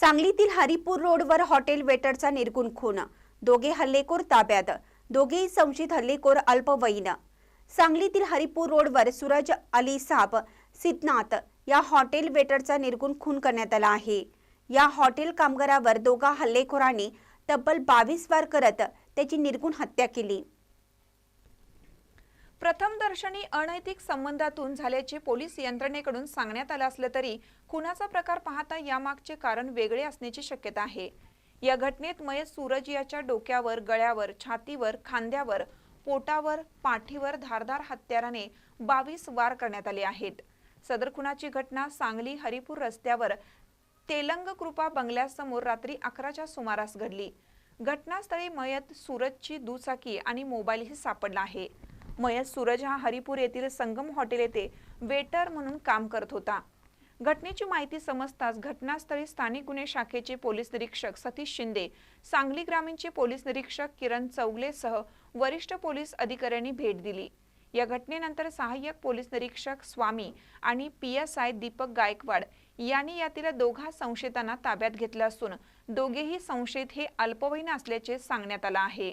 सांगलीतील हरिपूर रोडवर हॉटेल वेटरचा निर्गुण खून. दोघे हल्लेखोर ताब्यात. दोघेही संशयित हल्लेखोर अल्पवयीन. सांगलीतील हरिपूर रोडवर सूरज अली साब सिद्धनाथ या हॉटेल वेटरचा निर्गुण खून करण्यात आला आहे. या हॉटेल कामगारावर दोघा हल्लेखोरांनी तब्बल बावीस वार करत त्याची निर्गुण हत्या केली. प्रथमदर्शनी अनैतिक संबंधातून झाल्याचे पोलीस यंत्रणेकडून सांगण्यात आलं असलं तरी खुनाचा प्रकार पाहता यामागचे कारण वेगळे असण्याची शक्यता आहे. या घटनेत मयत सूरज याच्या डोक्यावर गळ्यावर छातीवर खांद्यावर पोटावर पाठीवर धारदार हत्याराने बावीस वार करण्यात आले आहेत. सदर खुनाची घटना सांगली हरिपूर रस्त्यावर तेलंग कृपा बंगल्यासमोर रात्री अकराच्या सुमारास घडली. घटनास्थळी मयत सूरजची दुचाकी आणि मोबाईलही सापडला आहे. मयत सूरज हा हरिपूर येथील संगम हॉटेल येथे वेटर म्हणून काम करत होता. घटनेची माहिती समजताच घटनास्थळी स्थानिक गुन्हे शाखेचे पोलीस निरीक्षक सतीश शिंदे सांगली ग्रामीणचे पोलीस निरीक्षक किरण चौगलेसह वरिष्ठ पोलीस अधिकाऱ्यांनी भेट दिली. या घटनेनंतर सहाय्यक पोलीस निरीक्षक स्वामी आणि P S I Deepak Gaikwad यांनी यातील दोघा संशयितांना ताब्यात घेतलं असून दोघेही संशयित हे अल्पवयीन असल्याचे सांगण्यात आलं आहे.